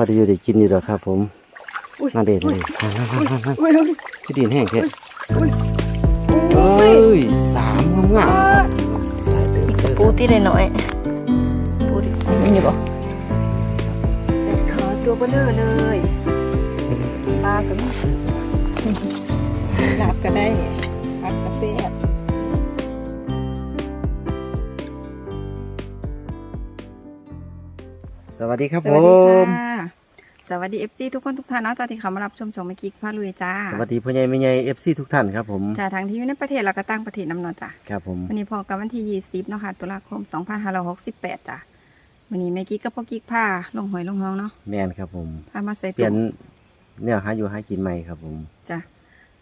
พอได้อยู่ได้กินอยู่ดอกครับ ผมอุ้ยมาเด็ดมาเด็ดนั่นนั่นนั่นนั่นอุ้ยอุ้ยที่ดินแห้งแค่อุ้ยเอ้ยสามงามๆครับหลายเติมเลยปูที่ได้หน่อยปูที่มันอยู่บ่ขาตัวเบลอเลยปลาก็มีหลับก็ได้พักกระเสียบสวัสดีครับสผวัสดีมค่ะ สวัสดีเอฟซีทุกคนทุกท่านเนาะจ้าที่เขามารับชมชมเมื่อกี้พาลุยจ้าสวัสดีพ่อใหญ่แม่ใหญ่เอฟซีทุกท่านครับผมจ้าทางที่อยู่ในประเทศเราก็ตั้งประเทศน้ำเนอนจ้าครับผมวันนี้พอกับวันที่20เนาะค่ะตุลาคม2568จ้ะวันนี้แม่กิ๊กกับพ่อกิ๊กพาลงหอยลงห้องเนาะแมนครับผมพามาใส่เปลี่ยนตู้เนี่ยหาอยู่หากินใหม่ครับผมจ้ะ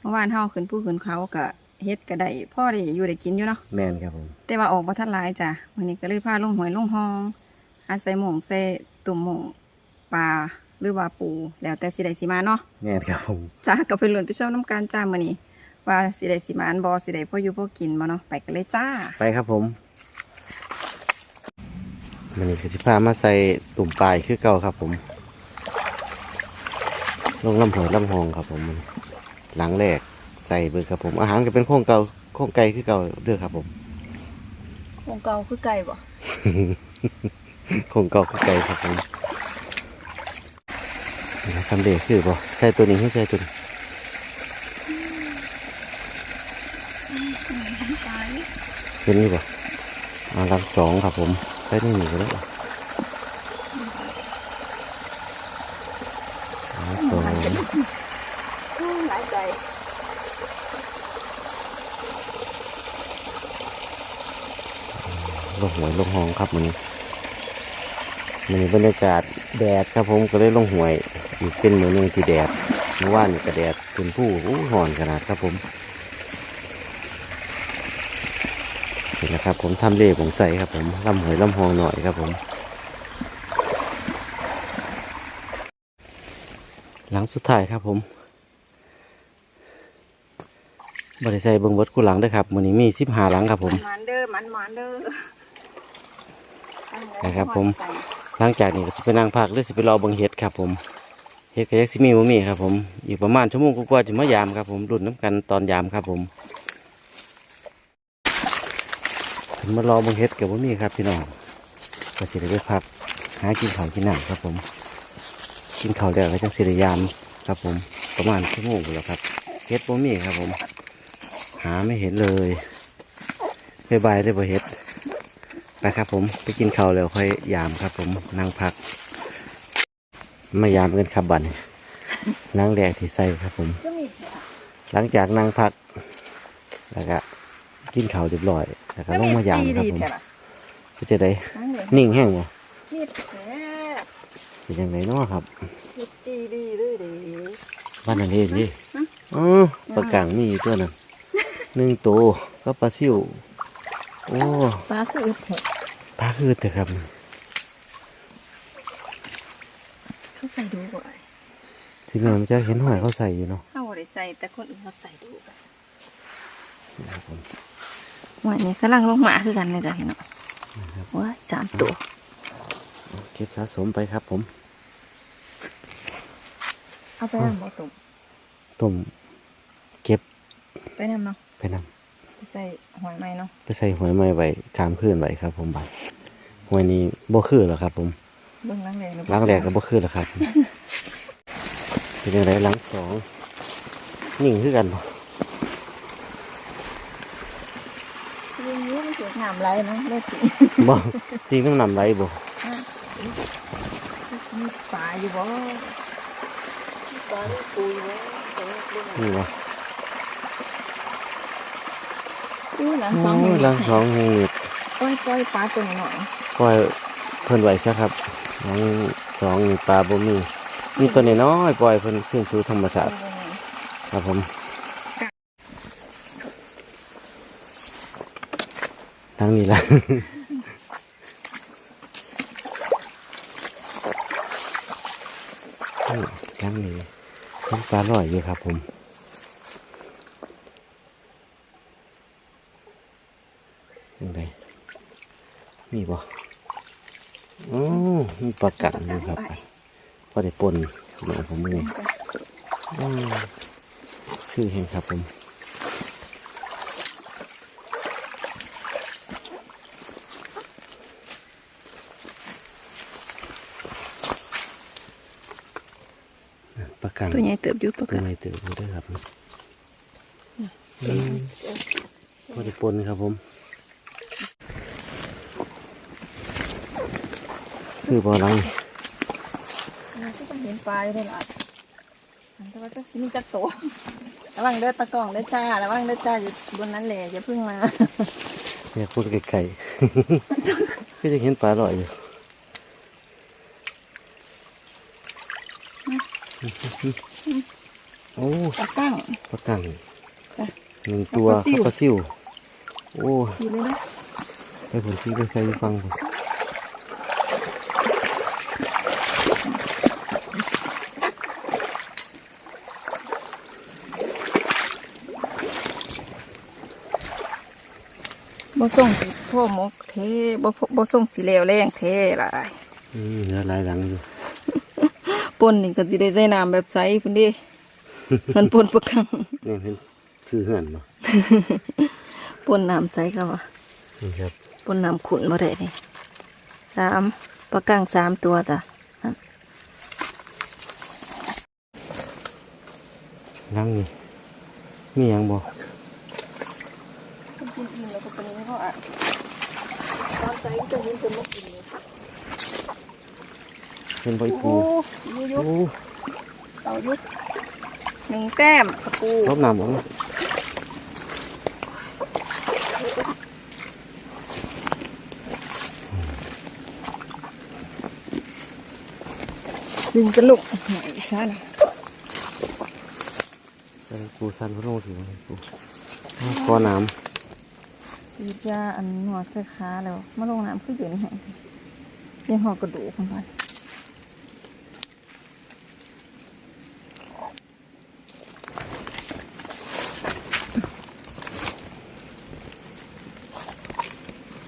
เมื่อวานเฮาขึ้นผู้ขึ้นเขาก็เฮ็ดก็ได้พ่อได้อยู่ได้กินอยู่เนาะแมนครับผมแต่ว่าออกบ่ทันหลายจ้ะวันนี้ก็เลยพาลงหอยลงห้องอาศัยหม่องใส่ตุ่มหม่องปลา หรือว่าปูแล้วแต่สิได้สิมาเนาะแมนครับผมจ้าก็ไปลุ้นไปชมน้ำการจ้ามื้อนี้ว่าสิได้สิมาอันบ่สิได้พ่ออยู่พ่อกินบ่เนาะไปกันเลยจ้า ไปครับผมมันนี่คือสิพามาใส่ตุ่มปลายคือเก่าครับ ผมลงลำหอยลำหองครับ ผมมันหลังแรกใส่เบอร์ครับผม อาหารก็เป็นโค้งเก่าโค้งไก่คือเก่าเด้อครับ ผมวงเก่าคือไก่บ่ โค้งเก่าคือไก่ครับผมนี่ ทำเด็กคือบ่ใส่ตัวนี้ให้ใส่ตัวนี้เห็นนี่บ่อาลำสองครับผมใส่นี่หนึ่งก็ได้บ่ลำสองหลายใจลงหวยลงหองครับมัน มันบรรยากาศแดดครับผมก็เลยลงหวยอีกเป็นเหมือนหนึ่งที่แดดเมื่อวานนี่ก็แดดเป็นผู้อู้หอนขนาดครับผมเห็นนะครับ ผมทำเล่ผมใส่ครับ ผมลำหวยลำหองหน่อยครับผม หลังสุดท้ายครับผมบริใส่เบิ้งเบิดกูหลังเด้วยครับมันนี้มีสิบหาหลังครับผมมันเด้อมันมันเด้อนะครับผม หลังจากนี้ก็สิไปนั่งพักหรือสิไปรอบิ่งเห็ดครับ ผมเห็ดก็ยังสิมีบ่มีครับ ผมอีกประมาณชั่วโมงกว่าจะมายามครับ ผมรุนน้ำกันตอนยามครับ ผมผมมารอบิ่งเห็ดกับบ่มีครับพี่น้องก็สิได้ไปพักหากินข้าวกินน้ำครับ ผม กินข้าวแล้วก็จังสิได้ยามครับผมประมาณชั่วโมงแล้วครับเห็ดบ่มีครับผม หาไม่เห็นเลยบายบายเลยบ่เห็ด ไปครับผมไปกินข้าวแล้วค่อยยามครับ ผมนั่งพัก มายามกันครับบัดนนั่งแดกที่ใส่ครับ ผมก็มีหลังจากนั่งพักแล้วก็กินข้าวเรียบร้อยแล้วก็ลงมายามครับผมก็จะได้นิ่งแห้งบ่นี่แท้เป็นยังไงเนาะครับจีดีด้วยดิบ้านนั่นเองดิอ๋อปลากางมีอยู่ตัวนั้นหนึ่งตัวก็ปลาซิวโอ้ปลาคืออึดเถอะ ปลาคือเถอะครับเขาใส่ดูบ่อยสิแม่มันจะเห็นหอยเขาใส่อยู่เนาะเขาบ่ได้ใส่แต่คนอื่นเขาใส่ดูกันครับผมวันนี้กำลังลงมาคือกันเลยจ้ะพี่น้องว้ายสามตัวเก็บสะสมไปครับผม เอาไปนำบ่ตุ่มต้มเก็บไปนำเนาะไปน ไปใส่หอยไหมเนาะำไปใส่หอยไม้ไว้ข้ามคืนไว้ครับ ผมบัดหอยนี้บ่คือหรอกครับ ผมเบิ่งล้างแดงหรือล้างแรกก็บ่คือหรอกครับเป็นยังไงล้างสองนิ่งคือกันบ่ยิงนี้มันเสียงามไรเนาะเลิกกินบ่ตีน้ำนำไหลบ่มีปลาอยู่บ่มีปลามีปูอยู่บ่แต่ว่าเบิ่งนี่บ่ อู้หลังโสองอ้ยล้างสองนี่ปล่อยปล่อยปลาตัวหน่อยปล่อยเพิ่นไว้ซะครับล้างสองนี่ปลาบ่มีมีตัวน้อยๆปล่อยเพิ่นขึ้นสู่ธรรมชาติครับผมทั้งนี้ละทั้งนี้ทั้งปลาลอยอยู่ครับผมยังไง มีบ่โอ้มีปลากัดอยู่ครับปอได้ปนหน่อยผมนี่อืมคือเห็นครับผมประกันตัวใหญ่เติบอยู่ปะตัวกันไม่ตื่นด้วยครับอืมพอได้ปนครับผม คือบอลังเราก็ต้องเห็นปลาอยู่ด้วยล่ะแต่ว่าจะสิมีจักโตวระวังเด้อตะกร้องเด้อจ้าระวังเด้อจ้าอยู่บนนั้นแหละอย่าเพิ่งมาอยากพูดไก่ๆก็จะเห็นปลาลอยอยู่โอ้ตะกั้งปลากังจ้ะหนึ่งตัวปลาซิวปลาซิวโอ้อยู่เลยนะไปผลที่ไปใส่ฟังผม บ่ส่งสิพ่อหมกเทบ่พบ่ส่งสิแล้วแรงเทหลายอืมเหลือหลายหลังอยู่ปนนี่ก็สิได้ใส่น้ำแบบใสพุ่นเดิ มันปนประกังนี่เป็นคือเหือนเนาะปนน้ำใสก็ว่านี่ครับปนน้ำขุ่นบ่ได้นี่สามประกังสามตัวจ้ะหลังนี่มีหยังบอกกินอิ่ม แล้วก็เป็นนี้เพราะอะตามใสจะเห็นเป็นมกกินเลยเป็นใบโอ้ปูยุยุโอ้เต่ายุหนึ่งแต้มตะปูรบน้ำออกมาดึงกระลุกหายซะนะใส่ปูสั้นก็ลงถึงใบปูเอาคอ น้ตีจาอันหัวใส่ขาแล้วมาลงน้ำคือเย็นแห้งยังหอกระดูกของมัน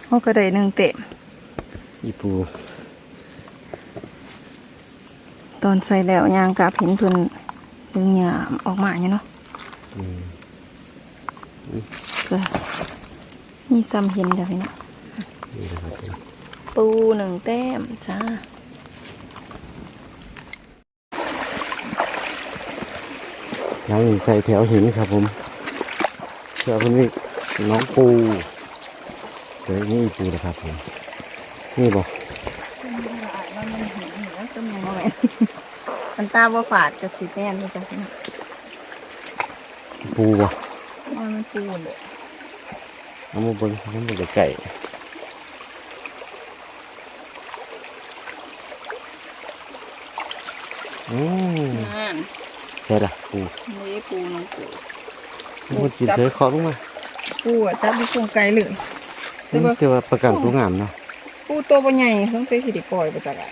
เขาก็ได้หนึ่งเต็มำอีปู ตอนใส่แล้วยางกับเห็นเพิ่นดึงหยามออกมาอยู่เนาะอืมก็ มีซ้ำเห็นเดี๋ยวนี้เนาะนี่นะครับผมปูหนึ่งแต้มจ้าหลังนี้ใส่แถวหินครับผมเชื่อคนนี้น้องปูเดี๋ยวนี่อีปูนะครับผมนี่บอกมันตาบ่ฝาดกับสีแน่นเลยจ้ะพี่น้องปูบ่ว่ามันปูเลย เอามาเบิ้งเอามาเบิ้งไก่อืมนั่นใช่ละปูนี่ปูน้องปูมันกินเสือคอลงมาปูอะจับอยู่ตรงไกลเลยอืมแต่ว่าประกันตัวงามเนาะปูตัวบ่ใหญ่ต้องใส่สิได้ปล่อยไปจากไหน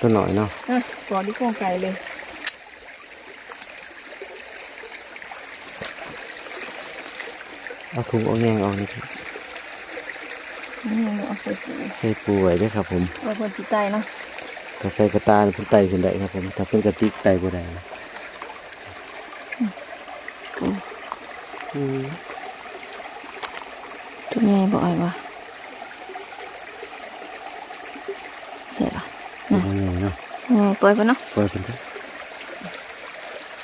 ตัวหน่อยเนาะอะปล่อยที่โครงไกลเลยเอาถุงเอาแยงเอานี่ครับ นี่เอาใส่สีใส่ปูไว้ด้วยครับผมไว้คนสิใจเนาะถ้าใส่กระตาเพิ่นไตขึ้นได้ครับผม ถ้าเป็นกระติกไตบ่ได้นะอืมตัวใหญ่บ่อ่อยวะเสร็จละตัวใหญ่เนาะอืมปล่อยไปเนาะปล่อยเพิ่นเถอะ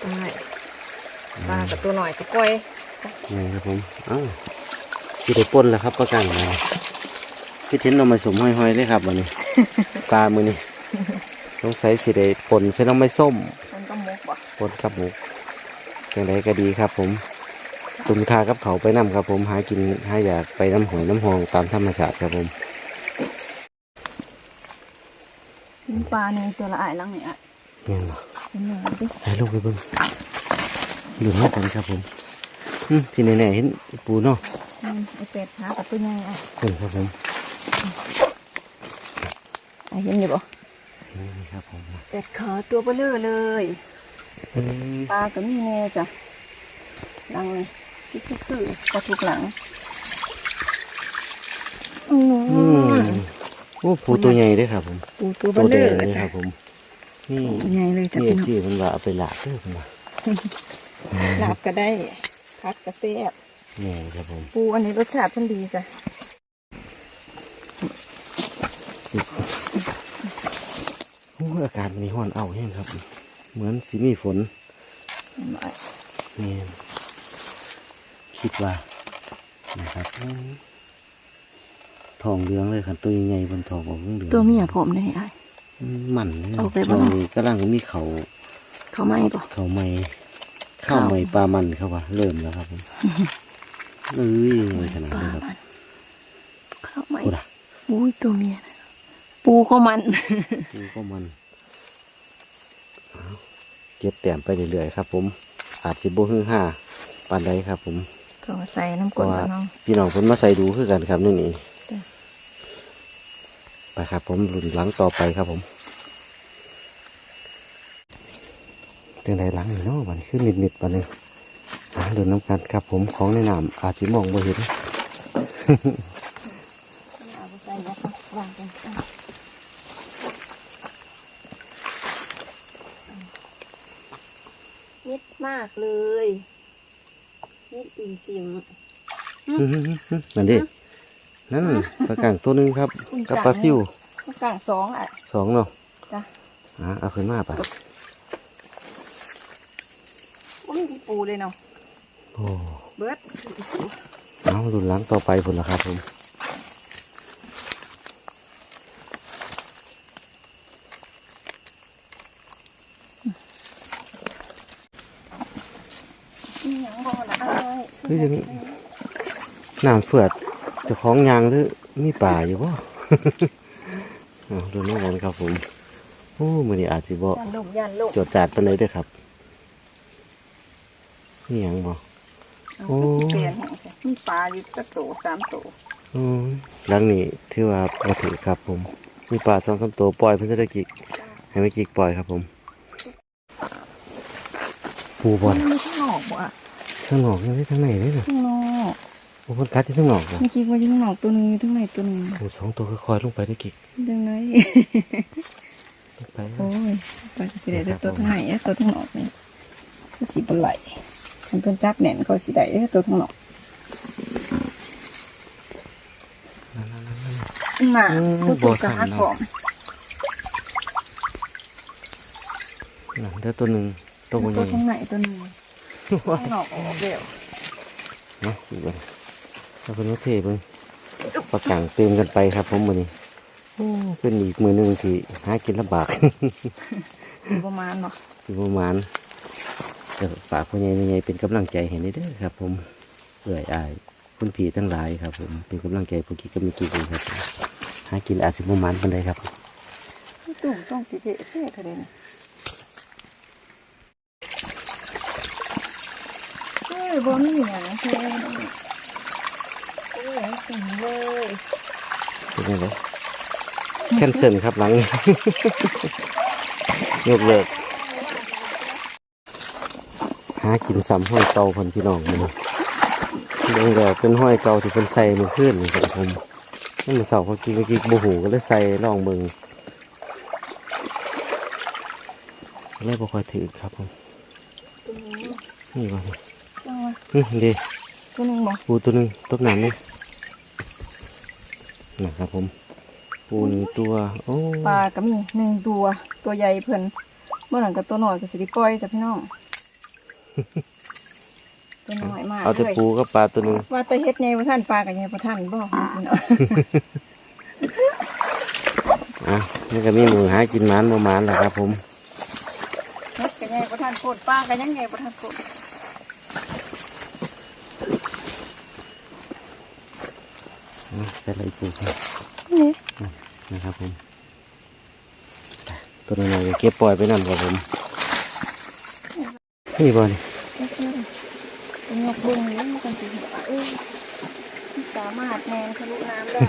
ปล่อยปลากับตัวหน่อยก็ปล่อยนี่ครับผมอ้าวสิได้ป่นแล้วครับประกันมา คิดเห็นเรามาสมห้อยๆเลยครับวันนี้ ปลามือนี้สงสัยสิได้ป่นใส่น้องไม้ส้มมันก็มุกบ่ป่นกับหมูอย่างไรก็ดีครับ ผม ตุนคากับเขาไปนํครับ ผมหากินหาอยากไปน้ำหอยน้ำหองตามธรรมชาติครับผมกินปลาในตัวละอายลังเนี่ยอะนี่นบ่เป็นหน่อยดิถ่ายรูปไปเบิ่งหลุดมากันครับผมอืมที่แน่ๆเห็นปูเนาะอืมไอเป็ดขากับตัวใหญ่อะเห็นครับผมอะ เห็นอยู่บ่นี่ครับผมเป็ดขาตัวเบลอเลยอืมปลาก็มีแน่จ้ะหลังเลยสิคือคือกระทุกหลังอือืมมโอ้ปูตัวใหญ่เด้วยครับผมปูตัวเบตัวลแดองเลยคจ้ะรับผมนี่ใหญ่เลยจ้ะนี่พี่น้องสิมันว่าเอาไปหลาบเด้อเพิ่นว่าลาบก็ได้พัดก็แซ่บนี่ครับผมปูอันนี้รสชาติเพิ่นดีจ้ะ อ้ยอากาศมันนี่ร้อนเอาแห้งครับ เหมือนสิมีฝนเห็นไหมนี่คิดว่านะครับอืมทองเหลืองเลยครับตัวใหญ่ๆบนทองของเหลืองตัวเมียผมได้ไอ้อืมมันเลยเอาไปบ่ช่วงนี้กำลังมีเขาเขาไม่ปะเขาใหม่ข้าวใหม่ปลามันครับว่าเริ่มแล้วครับผมเอ้ยใหญ่ขนาดปลานี้ครับมันเขาไม่โอ้ด่ะอุ้ยตัวเมียนะปูก็มันนี่ก็มัน เอาเก็บแต้มไปเรื่อยๆครับ ผม อาจจะบ่ฮือห้าปานใดครับ ผมก็ใส่น้ำเพกรราะดว่ากับน้องพี่น้องเพิ่นมาใส่ดูคือกันครับนี่นี่จ้ะไปครับ ผมรุ่นหลังต่อไปครับผมเรื่องใดหลังนี่เนาะบัดนี้คือมิดๆบัดนี้อ่าเดินน้ำกันครับ ผมของในน้ำอาจจะมองบ่เห็น เอาไปใส่นะคะวางกันนิดมากเลย นิดอิ่มซิมนั่นดินั่นปลากางตัวหนึงครับกับปลาซิวข้างกลางสองอะ สองเนาะจ้ะ อ่าเอาขึ้นมาปะก็มีอีปูเลยเนาะ โอ้เบิร์ดเอารุ่นหลังต่อไปพุ่นละครับผมมีหยังบ่ละอ้าย เฮ้ยเดี๋ยวนี้น้ำเฟือดเจะของยางหรือมีป่าอยู่บ่เอาดูนี่กันครับผม โอ้มือนี้อาจสิบ่ยันลมยันลมจดจาดปานใดเด้วยครับนี่หยังบ่เอาโอ้ไปสิเปลี่ยนแห่งค่ะมีปลาอยู่สักโตสามโตอืมหลังนี้ถือว่าบ่ถือครับผม มีป่าสองสามตัวปล่อยเพิ่นจะได้กิกให้ไม่กิกปล่อยครับผม ปูบอลมันมี ข้างนอกบ่อะข้างนอกยังได้ทั้งในเลยนะข้างนอกโอ้เพิ่นกัดที่ข้างนอกบ่เมื่อกี้ว่าอยู่ข้างนอกตัวหนึงอยู่ข้างในตัวหนึงโอ้สองตัวค่อยๆลงไปได้กิกจังไดลงไปโอ้ยปลาก็สิได้แต่ตัวข้างในอะตัวข้างนอกนี่ก็สิบ่ไหลมันเพิ่นจับแน่นเขาสิได้แต่ตัวข้างนอกน่ะผู้ถูกกระหักของน่ะเดี๋ยวตัวหนึ่งตัวใหตัวญ่ข้างในตัวหนึง ข้างนอกออกแล้วเนาะอีกวันถ้าเป็นว่าเทเบิ่งประกังเติมกันไปครับผมมื้อนี้โอ้เป็นอีกมือหนึงที่หากินลำบากอยู่ประมาณเนาะอยู่ประมาณจะฝากพ่อใหญ่แม่ใหญ่เป็นกำลังใจให้ในเด้อครับ ผมเอื่อยอายคุณผีทั้งหลายครับ ผมเป็นกำลังใจพวกกี้ก็มีกินครับผมหากินอาจสิบ่หมันปานใดครับตุ่มต้องสิเท่เท่เท่านี้เยบ่มีหยังแท้โอ้ยเก่งเลยเป็นไงเลยแคนเซิลครับหลังยกเลิก หากินซ้ำห้อยเก่าคนพี่น้องมันเรื่องแล้วเป็นห้อยเก่าที่เป็นใส่มือขึ้นนี่ครับผมนั่นมันเสาเขากินก็กินบูหูก็เลยใส่ลองเบิงเลยบ่ค่อยถือครับผมนี่ว่าจังวะอืม ดีตัวนึงบ่ปูตัวหนึงตบน้ำนี่นะครับผม ปูหนึ่งตัว โอ้ปลาก็มีหนึ่งตัว ตัวใหญ่เพิ่นเมื่อหลังกับตัวน้อยก็สิได้ปล่อยจ้ะพี่น้อง ตัวน้อยมากเอาแต่เลยปูกับปลาตัวหนึงว่าแต่เฮ็ดไงบ่ท่านปลากับไงบ่ท่านบ่พี่น้องอะนี่ก็มีมือหากินหมานบ่หมานแหละครับผมเฮ็ดกับไงบ่ท่านโคตรปลากับยังไงบ่ท่านโคตร อะ ใส่อะไรปูครับนี่นะครับผมไปตัวน้อยๆก็เก็บปล่อยไปนั่นครับผมนี่บอลเป็นยกบึงแล้วมันกันสิเห็นว่าเอ้ยสามารถแมนทะลุน้ำได้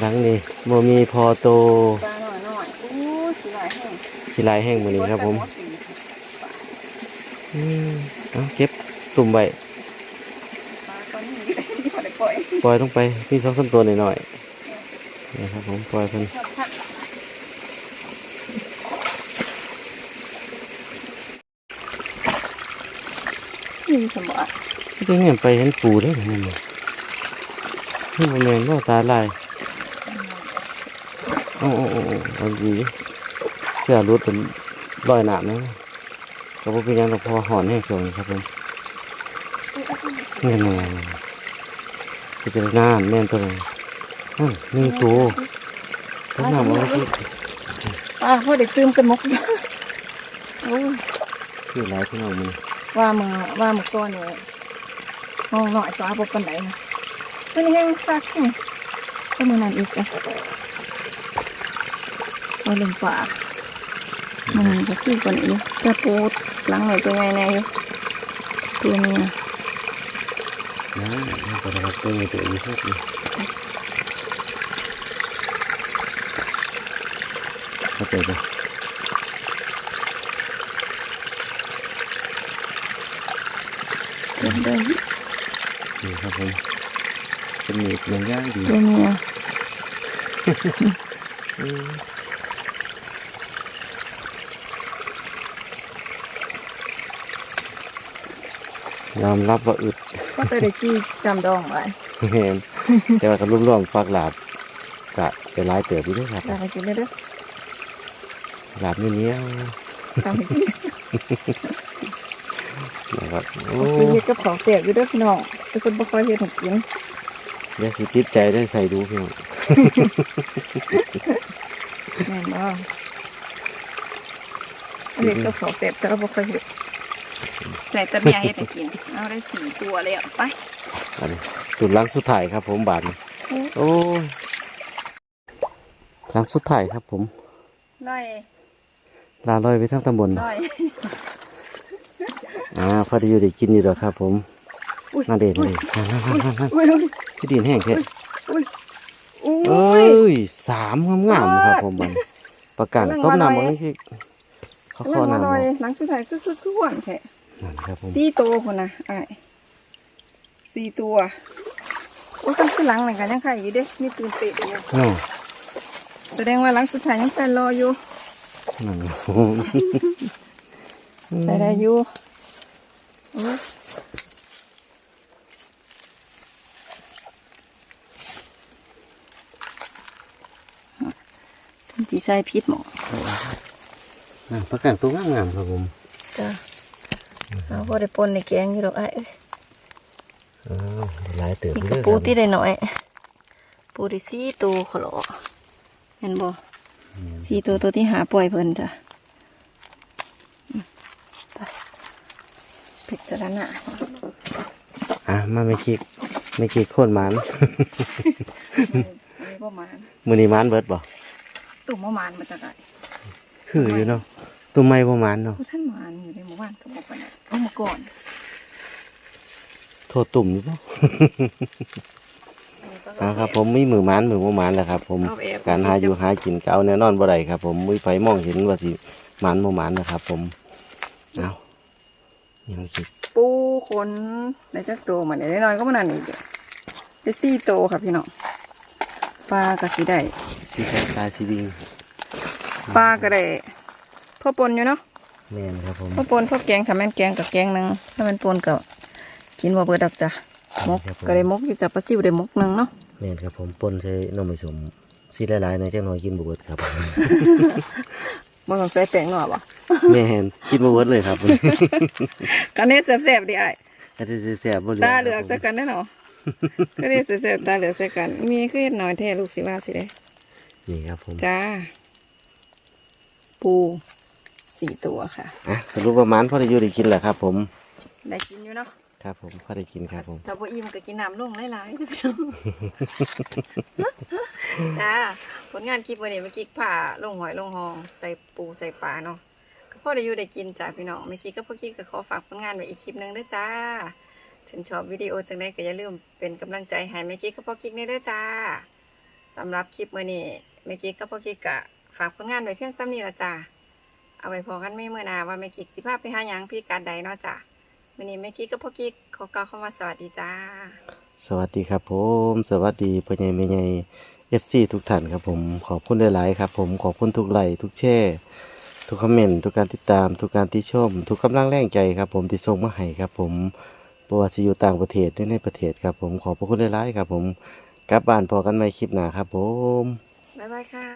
หลังนี้โมมีพอโตปลาหน่อยหน่อยๆอู้สิหลายแห้งขีลายแห้งมือนี้ครับผมหัวปี อืมเอาเก็บตุ่มใบปลาตอนนี้พอได้ปล่อยปล่อยลงไปมีสองสามตัวหน่อยๆนะครับผมปล่อยเพิ่นชอบพักนี่สมบัติก็เงี้ยไปเห็นปูได้เหมือนกันนี่มันแมนว่าตาลายโอ้โอ้โอ้เอาดีเพื่อรุดเป็นลอยหนามนะ ก็บ่เป็นหยังเราพอหอนแห้งช่วงนี้ครับผมเงี้ยแมนก็จะได้น้ำแม่นตัวนึงนั่นหนึ่งตัวต้นน้ำมันก็อ่าพอเด็กตื่มกันมกโอ้ยคือหลายพี่น้องมันว่ามือว่ามือก้อนเนี่ยห้องหน่อยจ้าปกปันไหนนะตัวนี้แห้งซักแห้งก็มือนั่นอีกอะเอาลงป่า มันจะขึ้นกว่านี้จะปูดหลังหน่อยตัวใหญ่แน่อยู่ตัวนี้นะนะมันก็ได้ตัวนี้ตัวนี้พวกนี้เข้าใจปะเดินเดินนี่ครับผมเป็นหนีบมันย่างดีตัวนี้ย อมรับว่าอึดก็ตัวเด็กจี้จำดองไว้เห็นแต่ว่ากับร่วมๆฝากหลาบกะเป็นหลายเติบอยู่ด้วยครับอยากให้กินได้ด้วยหลาบนี่เนี้ยทำให้กินนะครับโอ้คือเฮ็ดกับของเสียอยู่เด้วยพี่น้องทุกคนบ่ค่อยเฮ็ดให้กินเดี๋ยวสิติดใจได้ใส่ดูพี่น้องแม่นบ่เฮ็ดกับของเสียแต่เราบ่ค่อยเฮ็ด แต่แต่เมียเฮ็ดให้กิน เอาได้สี่ตัวเลยอะไปอันนี้จุดหลังสุดท้ายครับ ผมบาทนี้โอ้ยหลังสุดท้ายครับ ผมน้อยลาลอยไปทั้งตำบลน้อยอ่าพอดีอยู่ได้กินอยู่แล้วครับ ผมอุ้ยน่าเด่นเลยนั่นๆๆอุ้ยอุ้ยๆที่ดินแห้งแท้อุ้ยอุ้เอ้ยยสามงามๆครับ ผมมันประกาศกำลังต้มว่าน้ำลมัอยนคือเขาแล้ข้อวน้ำอบ่ร่อยหลังสุดท้ายก็คือคือหวานแท้ นั่นครับผมสี่ตัวพุ่นน่ะอ้ายสี่ตัวโอ้ยกันคือหลังนั่นกันยังไข่อยู่เด้มีตื่นเตะอยู่เนาะแสดงว่าหลังสุดท้ายยังแฟนรออยู่นั่นครับผมใส่ได้อยู่โอ้ยจีใส่พิษหมออะประกาศตัวงามๆครับผมจ้ะ เอาพอได้ปนในแกงอยู่ดอกไอ้ายเอ้ยอ้าวหลายเติบมีอยู่กระเด้อปูครับที่ได้หน่อยปูที่สี่ตัวขอหรอเห็นบ่สี่ตัวตัวที่หาปล่อยเพิ่นจ้ะอืมไปพิจารณาอะมาไม่คิดไม่คิดโค่นหมันมีประมาณมือนี้หมันเบิดบ่ตุ่มประมาณมาจากไหนคืออยู่เนาะตัวไม่ประมาณเนาะท่านมานอยู่ในหมู่บ้านตุ่มปานนั้น เอามาก่อนโทษตุ่มอยู่บ่อ่าครับผมมีมือหมันมือบ่หมันแหละครับ ผมเอาแอบการหาอยู่หากินก็เอาแน่นอนบ่ได้ครับ ผมมือไฟมองเห็นว่าสิหมันบ่หมันนะครับ ผมเอายังคิดปูขนในจักโตวมันได้น้อยก็มันนั่นอีกเด้อได้สี่โตวครับพี่น้องปลากระสีได้สีแดงตาสีวิงปลาก็ได้พ่อปนอยู่เนาะ แม่นครับผมพ่อปนพ่อแกงถ้าแม่นแกงกับแกงหนึงถ้าแม่นปนก็กินบ่เบิดดอกจ้ะมกครับผมก็ได้มกอยู่จ้ะปลาซิวได้มกหนึงเนาะแม่นครับผมปนใช้นมผสมสีหลายๆหนะจังน้อยกินบ่เบิดครับบ่ต้องใส่แป้งหน่อบ่แม่นกินบ่เบิดเลยครับกันเฮ็ดแซ่บๆดิอ้ายอันนี้แซ่บบ่เหลือตาเหลือกคใส่รับผมกันได้เนาะก็ได้แซ่บๆตาเหลือกใส่กัน มีคือเฮ็ดน้อยแท้ลูกสิว่าสิได้นี่ครับผมจ้า ปู สี่ตัวค่ะ อะสรุปประมาณพอได้อยู่ได้กินแหละครับ ผม ได้กินอยู่เนาะครับผมพอได้กินครับผมถ้าบ่อิ่มก็กินน้ำลงหลายๆท่านผู้ชมจ้าผลงานคลิปวันนี้เมื่อกี้ผ่าลงหอยลงหอง ใส่ปูใส่ปลาเนาะก็พอได้อยู่ได้กินจ้าพี่น้องเมื่อกี้ก็พอกี้ก็ขอฝากผลงานไว้อีกคลิปหนึงด้วยจ้าฉันชอบวิดีโอจังได้ก็อย่าลืมเป็นกำลังใจให้เมื่อกี้ก็พอกิ๊กในด้วยจ้าสำหรับคลิปมื่อนี้เมื่อกี้ก็พอกิ๊กกะฝากผลงานไว้เพียงซ้ำนี้ละจ้า เอาไว้พอกันไม่เมื่อหนาว่าเมื่อกี้สิพาไปหาหยังพี่การใดเนาะจ้ามื่อนี้เมื่อกี้ก็พอกิ๊กขอกล่าวคำว่าสวัสดีจ้า สวัสดีครับผม สวัสดีพ่อใหญ่แม่ใหญ่เอฟซีทุกท่านครับผมขอบคุณหลายๆครับผมขอบคุณทุกไลค์ทุกแชร์ทุกคอมเมนต์ทุกการติดตาม ทุกการที่ชม ทุกกำลังแรงใจครับผมที่ส่งมาให้ครับผมบว่าสิอยู่ต่างประเทศหรือในประเทศครับผมขอบพระคุณหลายๆครับผมกลับบ้านพอกันใหม่คลิปหน้าครับผมบ๊ายบายค่ะ